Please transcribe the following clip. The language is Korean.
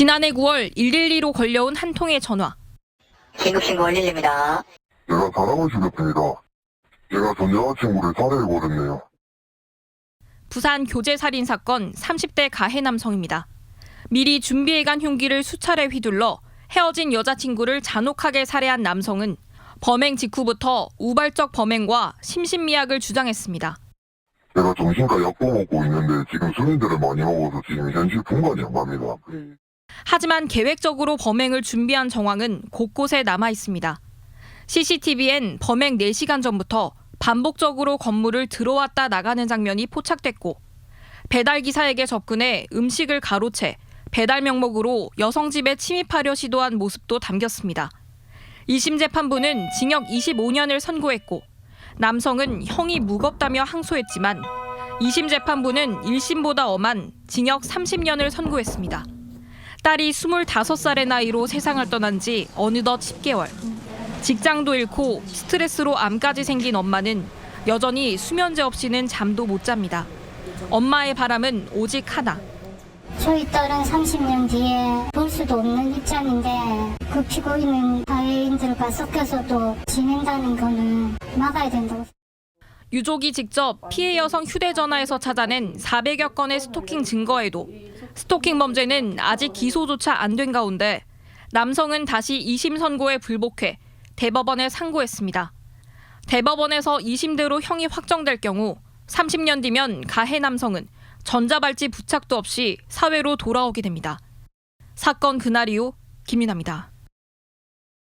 지난해 9월 112로 걸려온 한 통의 전화. 긴급신고 112입니다. 제가 사랑을 죽였습니다. 제가 전 여자친구를 살해해버렸네요. 부산 교제 살인 사건 30대 가해 남성입니다. 미리 준비해간 흉기를 수차례 휘둘러 헤어진 여자친구를 잔혹하게 살해한 남성은 범행 직후부터 우발적 범행과 심신미약을 주장했습니다. 제가 정신과 약도 먹고 있는데 지금 수면제를 많이 먹어서 지금 현실 분간이 안 갑니다. 하지만 계획적으로 범행을 준비한 정황은 곳곳에 남아 있습니다. CCTV엔 범행 4시간 전부터 반복적으로 건물을 들어왔다 나가는 장면이 포착됐고 배달 기사에게 접근해 음식을 가로채 배달 명목으로 여성 집에 침입하려 시도한 모습도 담겼습니다. 2심 재판부는 징역 25년을 선고했고 남성은 형이 무겁다며 항소했지만 2심 재판부는 1심보다 엄한 징역 30년을 선고했습니다. 딸이 25살의 나이로 세상을 떠난 지 어느덧 10개월. 직장도 잃고 스트레스로 암까지 생긴 엄마는 여전히 수면제 없이는 잠도 못 잡니다. 엄마의 바람은 오직 하나. 저희 딸은 30년 뒤에 볼 수도 없는 입장인데 그 피고인은 사회인들과 섞여서도 지낸다는 거는 막아야 된다고 유족이 직접 피해 여성 휴대전화에서 찾아낸 400여 건의 스토킹 증거에도 스토킹 범죄는 아직 기소조차 안 된 가운데 남성은 다시 2심 선고에 불복해 대법원에 상고했습니다. 대법원에서 2심대로 형이 확정될 경우 30년 뒤면 가해 남성은 전자발찌 부착도 없이 사회로 돌아오게 됩니다. 사건 그날 이후 김윤아입니다.